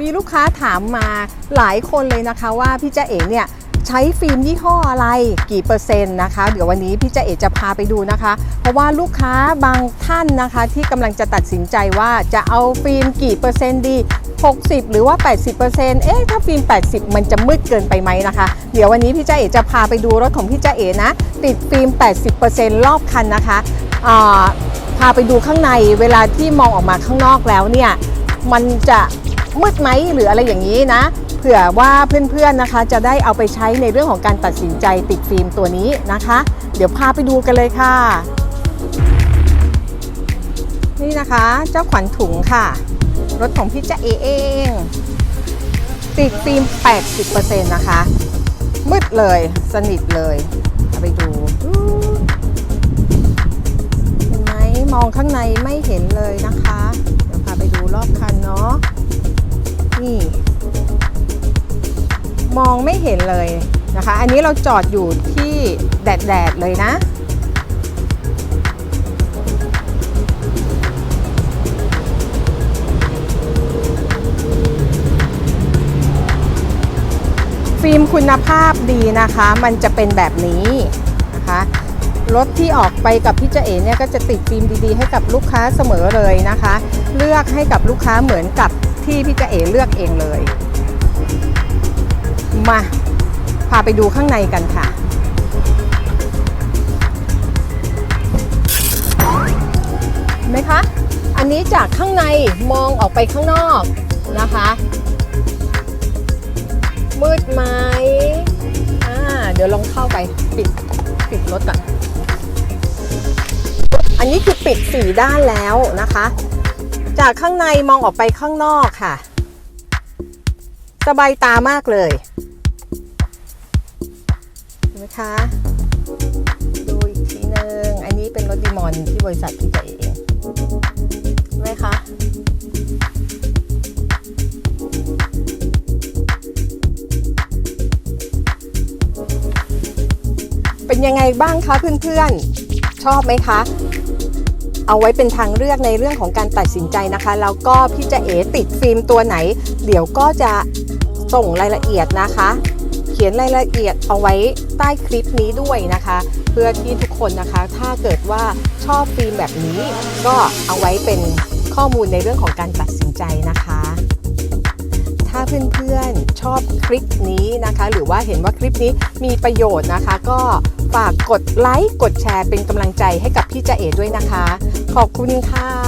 มีลูกค้าถามมาหลายคนเลยนะคะว่าพี่เจเอ๋เนี่ยใช้ฟิล์มยี่ห้ออะไรกี่เปอร์เซ็นต์นะคะ เดี๋ยววันนี้พี่เจเอ๋จะพาไปดูนะคะ เพราะว่าลูกค้าบางท่านนะคะ ที่กำลังจะตัดสินใจว่าจะเอาฟิล์มกี่เปอร์เซ็นต์ดี 60 หรือว่า 80%เอ๊ะถ้าฟิล์ม 80 มันจะมืดเกินไปไหมนะคะ เดี๋ยววันนี้พี่เจเอ๋จะพาไปดูรถของพี่เจเอ๋นะ ติดฟิล์ม 80%รอบคันนะคะพาไปดูข้างในเวลาที่มองออกมาข้างนอกแล้วเนี่ยมันจะ มืดไหมหรืออะไรอย่างนี้นะ เผื่อว่าเพื่อนๆนะคะ จะได้เอาไปใช้ในเรื่องของการตัดสินใจติดฟิล์มตัวนี้นะคะ เดี๋ยวพาไปดูกันเลยค่ะ นี่นะคะเจ้าขวัญถุงค่ะ รถของพี่จะเอเอง ติดฟิล์ม 80%นะคะ มืดเลยสนิทเลยเอาไปดูเห็นไหมมองข้างในไม่เห็นเลยนะคะ เดี๋ยวพาไปดูรอบคันเนาะ นี่ มองไม่เห็นเลยนะคะ อันนี้เราจอดอยู่ที่แดดๆเลยนะ ฟิล์มคุณภาพดีนะคะ มันจะเป็นแบบนี้นะคะรถที่ออกไปกับพี่เจเอ๋เนี่ยก็จะติดฟิล์มดีๆ ให้กับลูกค้าเสมอเลยนะคะ เลือกให้กับลูกค้าเหมือนกับ ที่พี่เจเอ๋เลือกเองเลย มาพาไปดูข้างในกันค่ะ เห็นไหมคะ อันนี้จากข้างในมองออกไปข้างนอกนะคะ มืดไหมอ่าเดี๋ยวลองเข้าไปปิดปิดรถก่อน อันนี้คือปิดสี่ด้านแล้วนะคะ จากข้างในมองออกไปข้างนอกค่ะ สบายตามากเลยเห็นไหมคะ ดูอีกทีนึง อันนี้เป็นรถดีมอนที่บริษัทพี่เจเองเห็นไหมคะเป็นยังไงบ้างคะเพื่อนๆ ชอบไหมคะ เอาไว้เป็นทางเลือกในเรื่องของการตัดสินใจนะคะ แล้วก็พี่จะเอติดฟิล์มตัวไหน เดี๋ยวก็จะส่งรายละเอียดนะคะ เขียนรายละเอียดเอาไว้ใต้คลิปนี้ด้วยนะคะ เพื่อที่ทุกคนนะคะ ถ้าเกิดว่าชอบฟิล์มแบบนี้ ก็เอาไว้เป็นข้อมูลในเรื่องของการตัดสินใจนะคะ ถ้าเพื่อนๆชอบคลิปนี้นะคะ หรือว่าเห็นว่าคลิปนี้มีประโยชน์นะคะ ก็ฝากกดไลค์กดแชร์เป็นกำลังใจให้กับพี่จ่าเอ๋ด้วยนะคะ ขอบคุณค่ะ